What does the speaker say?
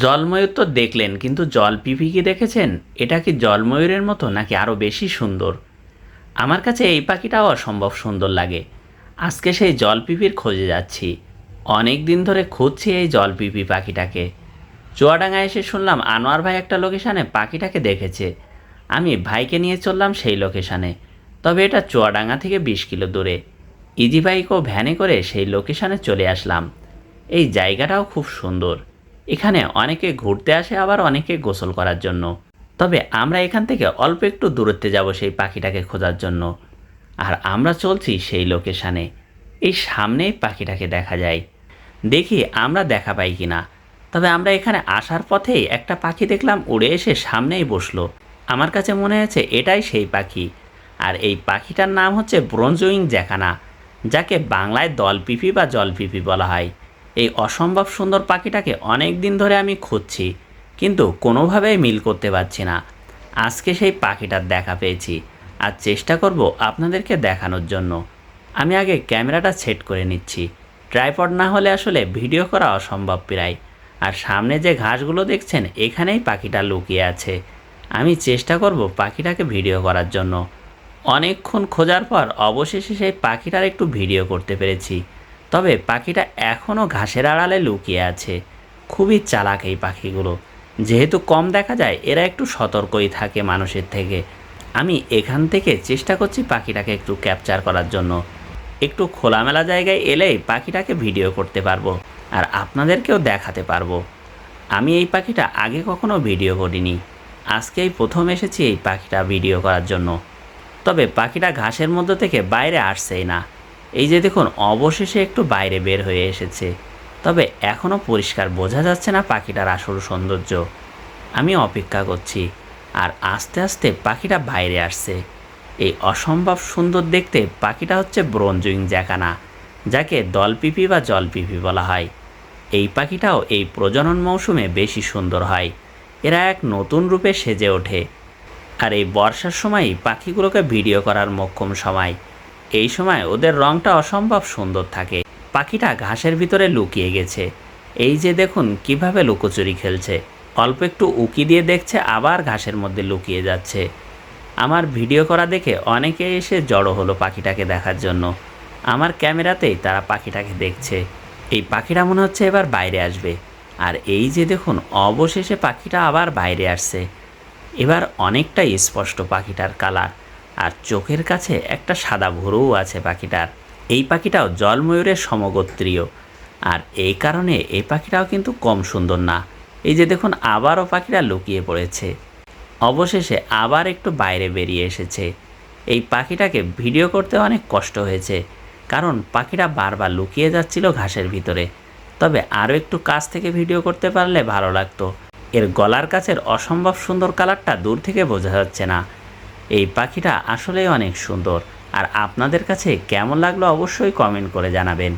জলময়ূর তো দেখলেন, কিন্তু জল পিপি কি দেখেছেন? এটা কি জলময়ূরের মতো নাকি আরও বেশি সুন্দর? আমার কাছে এই পাখিটাও অসম্ভব সুন্দর লাগে। আজকে সেই জল পিপির খোঁজে যাচ্ছি। অনেক দিন ধরে খুঁজছি এই জল পিপি পাখিটাকে। চুয়াডাঙ্গা এসে শুনলাম আনোয়ার ভাই একটা লোকেশানে পাখিটাকে দেখেছে। আমি ভাইকে নিয়ে চললাম সেই লোকেশানে। তবে এটা চুয়াডাঙ্গা থেকে বিশ কিলো দূরে। ইজি ও ভ্যানে করে সেই লোকেশানে চলে আসলাম। এই জায়গাটাও খুব সুন্দর। এখানে অনেকে ঘুরতে আসে, আবার অনেকে গোসল করার জন্য। তবে আমরা এখান থেকে অল্প একটু দূরত্বে যাব সেই পাখিটাকে খোঁজার জন্য। আর আমরা চলছি সেই লোকেশানে। এই সামনেই পাখিটাকে দেখা যায়। দেখি আমরা দেখা পাই কি না তবে আমরা এখানে আসার পথেই একটা পাখি দেখলাম উড়ে এসে সামনেই বসল। আমার কাছে মনে হয়েছে এটাই সেই পাখি। আর এই পাখিটার নাম হচ্ছে ব্রোঞ্জুইং জ্যাকানা, যাকে বাংলায় দলপিপি বা জলপিপি বলা হয়। এই অসম্ভব সুন্দর পাখিটাকে অনেক দিন ধরে আমি খুঁজছি, কিন্তু কোনোভাবেই মিল করতে পারছি না। আজকে সেই পাখিটার দেখা পেয়েছি, আর চেষ্টা করব আপনাদেরকে দেখানোর জন্য। আমি আগে ক্যামেরাটা সেট করে নিচ্ছি। ট্রাইপড না হলে আসলে ভিডিও করা অসম্ভব প্রায়। আর সামনে যে ঘাসগুলো দেখছেন, এখানেই পাখিটা লুকিয়ে আছে। আমি চেষ্টা করব পাখিটাকে ভিডিও করার জন্য। অনেকক্ষণ খোঁজার পর অবশেষে সেই পাখিটার একটু ভিডিও করতে পেরেছি। তবে পাখিটা এখনও ঘাসের আড়ালে লুকিয়ে আছে। খুবই চালাক এই পাখিগুলো। যেহেতু কম দেখা যায়, এরা একটু সতর্কই থাকে মানুষের থেকে। আমি এখান থেকে চেষ্টা করছি পাখিটাকে একটু ক্যাপচার করার জন্য। একটু খোলামেলা জায়গায় এলেই পাখিটাকে ভিডিও করতে পারব আর আপনাদেরকেও দেখাতে পারব। আমি এই পাখিটা আগে কখনো ভিডিও করিনি। আজকেই প্রথম এসেছি এই পাখিটা ভিডিও করার জন্য। তবে পাখিটা ঘাসের মধ্যে থেকে বাইরে আসছেই না। এই যে দেখুন, অবশেষে একটু বাইরে বের হয়ে এসেছে। তবে এখনও পরিষ্কার বোঝা যাচ্ছে না পাখিটার আসল সৌন্দর্য। আমি অপেক্ষা করছি, আর আস্তে আস্তে পাখিটা বাইরে আসছে। এই অসম্ভব সুন্দর দেখতে পাখিটা হচ্ছে ব্রঞ্জুইং জ্যাকানা, যাকে দলপিপি বা জলপিপি বলা হয়। এই পাখিটাও এই প্রজনন মৌসুমে বেশি সুন্দর হয়। এরা এক নতুন রূপে সেজে ওঠে। আর এই বর্ষার সময়ই পাখিগুলোকে ভিডিও করার মোক্ষম সময়। এই সময় ওদের রঙটা অসম্ভব সুন্দর থাকে। পাখিটা ঘাসের ভিতরে লুকিয়ে গেছে। এই যে দেখুন, কীভাবে লুকোচুরি খেলছে। অল্প একটু উকি দিয়ে দেখছে, আবার ঘাসের মধ্যে লুকিয়ে যাচ্ছে। আমার ভিডিও করা দেখে অনেকে এসে জড়ো হলো পাখিটাকে দেখার জন্য। আমার ক্যামেরাতেই তারা পাখিটাকে দেখছে। এই পাখিটা মনে হচ্ছে এবার বাইরে আসবে। আর এই যে দেখুন, অবশেষে পাখিটা আবার বাইরে আসছে। এবার অনেকটাই স্পষ্ট পাখিটার কালার। আর চোখের কাছে একটা সাদা ভুরুও আছে পাখিটার। এই পাখিটাও জলময়ূরের সমগোত্রীয়। আর এই কারণে এই পাখিটাও কিন্তু কম সুন্দর না। এই যে দেখুন, আবারও পাখিটা লুকিয়ে পড়েছে। অবশেষে আবার একটু বাইরে বেরিয়ে এসেছে। এই পাখিটাকে ভিডিও করতে অনেক কষ্ট হয়েছে। কারণ পাখিটা বারবার লুকিয়ে যাচ্ছিল ঘাসের ভিতরে। তবে আরও একটু কাছ থেকে ভিডিও করতে পারলে ভালো লাগতো। এর গলার কাছের অসম্ভব সুন্দর কালারটা দূর থেকে বোঝা যাচ্ছে না। এই পাখিটা আসলেই অনেক সুন্দর। আর আপনাদের কাছে কেমন লাগল অবশ্যই কমেন্ট করে জানাবেন।